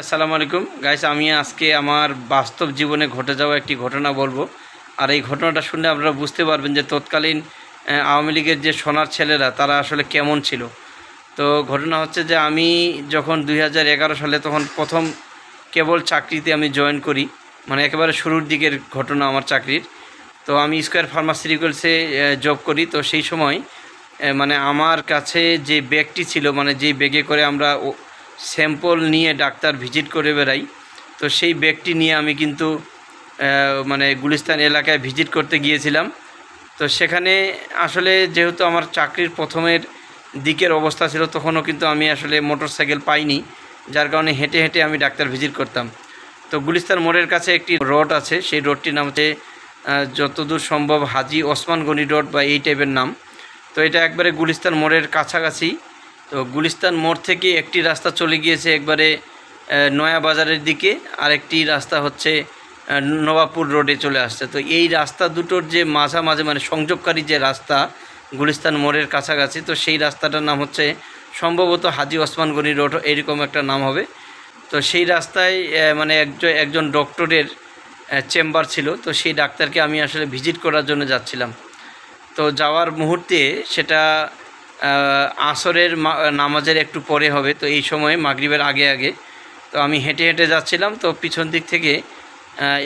আসসালামু আলাইকুম। গাইস আমি আজকে আমার বাস্তব জীবনে ঘটে যাওয়া একটি ঘটনা বলব। আর এই ঘটনাটা শুনলে আপনারা বুঝতে পারবেন যে তৎকালীন আওয়ামী লীগের যে সোনার ছেলেরা, তারা আসলে কেমন ছিল। তো ঘটনা হচ্ছে যে আমি যখন দুই হাজার এগারো সালে তখন প্রথম কেবল চাকরিতে আমি জয়েন করি মানে একেবারে শুরুর দিকের ঘটনা আমার চাকরির। তো আমি স্কোয়ার ফার্মাসিউটিক্যালসে জব করি। তো সেই সময় মানে আমার কাছে যে ব্যাগটি ছিল মানে যেই ব্যাগে করে আমরা স্যাম্পল নিয়ে ডাক্তার ভিজিট করে বেড়াই। তো সেই ব্যাগটি নিয়ে আমি কিন্তু মানে গুলিস্তান এলাকায় ভিজিট করতে গিয়েছিলাম। তো সেখানে আসলে যেহেতু আমার চাকরির প্রথমের দিকের অবস্থা ছিল, তখনও কিন্তু আমি আসলে মোটর সাইকেল পাইনি। যার কারণে হেঁটে হেঁটে আমি ডাক্তার ভিজিট করতাম। তো গুলিস্তান মোড়ের কাছে একটি রোড আছে, সেই রোডটির নাম হচ্ছে যতদূর সম্ভব হাজি ওসমান গনি রোড বা এই টাইপের নাম। তো এটা একবারে গুলিস্তান মোড়ের কাছাকাছি। তো গুলিস্তান মোড় থেকে একটি রাস্তা চলে গিয়েছে একবারে নয়া বাজারের দিকে আর একটি রাস্তা হচ্ছে নবাবপুর রোডে চলে আসছে। তো এই রাস্তা দুটোর যে মাঝামাঝি মানে সংযোগকারী যে রাস্তা গুলিস্তান মোড়ের কাছাকাছি, তো সেই রাস্তাটার নাম হচ্ছে সম্ভবত হাজি ওসমান গনি রোড এরকম একটা নাম হবে। তো সেই রাস্তায় মানে একজন একজন ডক্টরের চেম্বার ছিল, তো সেই ডাক্তারকে আমি আসলে ভিজিট করার জন্য যাচ্ছিলাম। তো যাওয়ার মুহূর্তে সেটা আসরের নামাজের একটু পরে হবে, তো এই সময়ে মাগরিবের আগে আগে। তো আমি হেঁটে হেঁটে যাচ্ছিলাম, তো পিছন দিক থেকে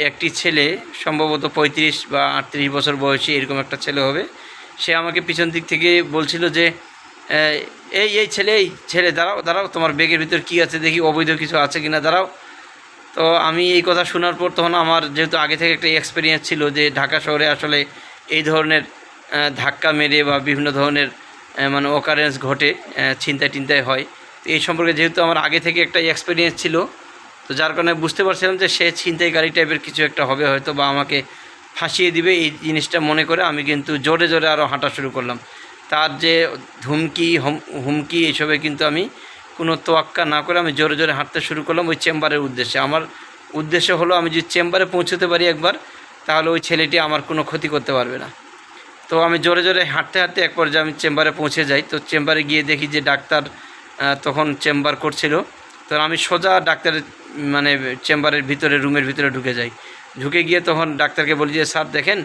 একটি ছেলে, সম্ভবত পঁয়ত্রিশ বা আটত্রিশ বছর বয়সী এরকম একটা ছেলে হবে, সে আমাকে পিছন দিক থেকে বলছিল যে এই এই ছেলে এই ছেলে, দাঁড়াও দাঁড়াও, তোমার ব্যাগের ভিতর কী আছে, দেখি অবৈধ কিছু আছে কিনা, দাঁড়াও। তো আমি এই কথা শোনার পর তখন আমার যেহেতু আগে থেকে একটা এক্সপিরিয়েন্স ছিল যে ঢাকা শহরে আসলে এই ধরনের ধাক্কা মেরে বা বিভিন্ন ধরনের মানে অকারেন্স ঘটে ছিনতাই টিনতাই হয়। তো এই সম্পর্কে যেহেতু আমার আগে থেকে একটা এক্সপিরিয়েন্স ছিল, তো যার কারণে বুঝতে পারছিলাম যে সে ছিনতাইকারী টাইপের কিছু একটা হবে হয়তো বা আমাকে ফাঁসিয়ে দিবে। এই জিনিসটা মনে করে আমি কিন্তু জোরে জোরে আরও হাঁটা শুরু করলাম। তার যে ধুমকি, হম- হুমকি এসবে কিন্তু আমি কোনো তোয়াক্কা না করে আমি জোরে জোরে হাঁটতে শুরু করলাম ওই চেম্বারের উদ্দেশ্যে। আমার উদ্দেশ্য হলো আমি যদি চেম্বারে পৌঁছতে পারি একবার, তাহলে ওই ছেলেটি আমার কোনো ক্ষতি করতে পারবে না। তো আমি জোরে জোরে হাঁটতে হাঁটতে এক পর্যায়ে আমি চেম্বারে পৌঁছে যাই। তো চেম্বারে গিয়ে দেখি যে ডাক্তার তখন চেম্বার করছিল। তো আমি সোজা ডাক্তারের মানে চেম্বারের ভিতরে, রুমের ভিতরে ঢুকে যাই। ঢুকে গিয়ে তখন ডাক্তারকে বলি যে, স্যার, দেখেন,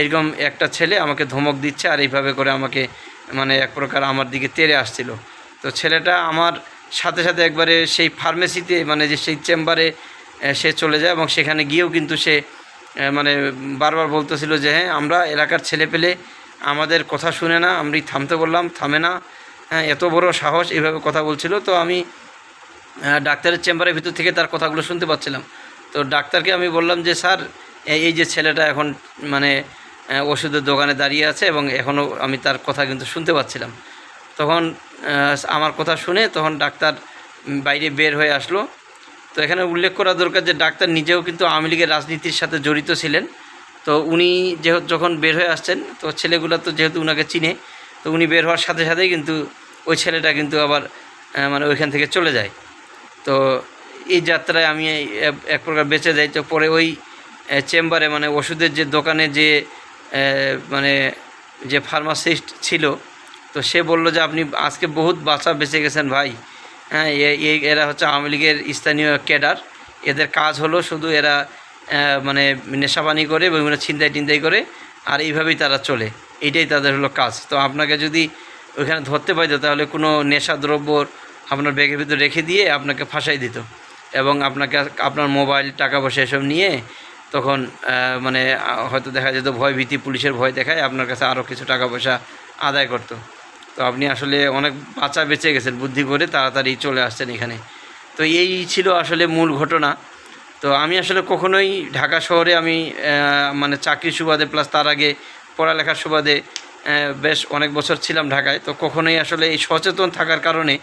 এরকম একটা ছেলে আমাকে ধমক দিচ্ছে আর এইভাবে করে আমাকে মানে এক প্রকার আমার দিকে তেড়ে আসছিল। তো ছেলেটা আমার সাথে সাথে একবারে সেই ফার্মেসিতে মানে যে সেই চেম্বারে সে চলে যায় এবং সেখানে গিয়েও কিন্তু সে মানে বারবার বলতেছিল যে হ্যাঁ আমরা এলাকার ছেলে পেলে আমাদের কথা শুনে না আমি থামতে বললাম, থামে না। হ্যাঁ এত বড় সাহস এভাবে কথা বলছিল। তো আমি ডাক্তারের চেম্বারের ভিতর থেকে তার কথাগুলো শুনতে পাচ্ছিলাম। তো ডাক্তারকে আমি বললাম যে, স্যার এই- যে ছেলেটা এখন মানে ওষুধের দোকানে দাঁড়িয়ে আছে এবং এখনও আমি তার কথা কিন্তু শুনতে পাচ্ছিলাম। তখন আমার কথা শুনে তখন ডাক্তার বাইরে বের হয়ে আসলো। তো এখানে উল্লেখ করা দরকার যে ডাক্তার নিজেও কিন্তু আওয়ামী লীগের রাজনীতির সাথে জড়িত ছিলেন। তো উনি যেহেতু যখন বের হয়ে আসছেন, তো ছেলেগুলো তো যেহেতু উনাকে চিনে, তো উনি বের হওয়ার সাথে সাথেই কিন্তু ওই ছেলেটা কিন্তু আবার মানে ওইখান থেকে চলে যায়। তো এই যাত্রায় আমি এক- প্রকার বেঁচে যাই। তো পরে ওই চেম্বারে মানে ওষুধের যে দোকানে যে মানে যে ফার্মাসিস্ট ছিল, তো সে বলল যে, আপনি আজকে বহুত বাচ্চা বেঁচে গেছেন ভাই। হ্যাঁ এরা হচ্ছে আওয়ামী লীগের স্থানীয় ক্যাডার। এদের কাজ হলো শুধু এরা মানে নেশাপানি করে বিভিন্ন ছিনতাই টিনতাই করে, আর এইভাবেই তারা চলে। এইটাই তাদের হলো কাজ। তো আপনাকে যদি ওইখানে ধরতে পাইতো তাহলে কোনো নেশাদ্রব্য আপনার ব্যাগের ভিতরে রেখে দিয়ে আপনাকে ফাঁসাই দিত। এবং আপনাকে, আপনার মোবাইল, টাকা পয়সা এসব নিয়ে তখন মানে হয়তো দেখা যেত ভয় ভীতি পুলিশের ভয় দেখায়, আপনার কাছে আরও কিছু টাকা পয়সা আদায় করতো। তো আপনি আসলে অনেক বাঁচা বেঁচে গেছেন, বুদ্ধি করে তাড়াতাড়ি চলে আসছেন এখানে। তো এই ছিল আসলে মূল ঘটনা। তো আমি আসলে কখনোই ঢাকা শহরে আমি মানে চাকরির সুবাদে প্লাস তার আগে পড়ালেখার সুবাদে বেশ অনেক বছর ছিলাম ঢাকায়। তো কখনোই আসলে এই সচেতন থাকার কারণে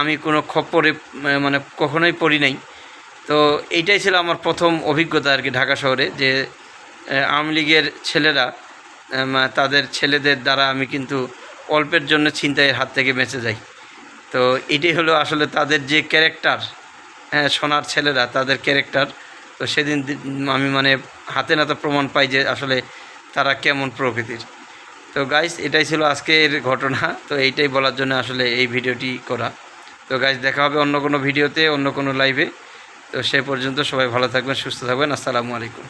আমি কোনো খপ্পরে মানে কখনোই পড়ি নাই। তো এইটাই ছিল আমার প্রথম অভিজ্ঞতা আর কি ঢাকা শহরে যে আওয়ামী লীগের ছেলেরা তাদের ছেলেদের দ্বারা আমি কিন্তু অল্পের জন্য ছিনতাইয়ের হাত থেকে বেঁচে যাই। তো এটাই হলো আসলে তাদের যে ক্যারেক্টার হ্যাঁ সোনার ছেলেরা, তাদের ক্যারেক্টার তো সেদিন আমি মানে হাতে নাতে প্রমাণ পাই যে আসলে তারা কেমন প্রকৃতির। তো গাইস এটাই ছিল আজকের ঘটনা। তো এইটাই বলার জন্য আসলে এই ভিডিওটি করা। তো গাইস দেখা হবে অন্য কোনো ভিডিওতে, অন্য কোনো লাইভে তো সে পর্যন্ত সবাই ভালো থাকবেন, সুস্থ থাকবেন। আসসালামু আলাইকুম।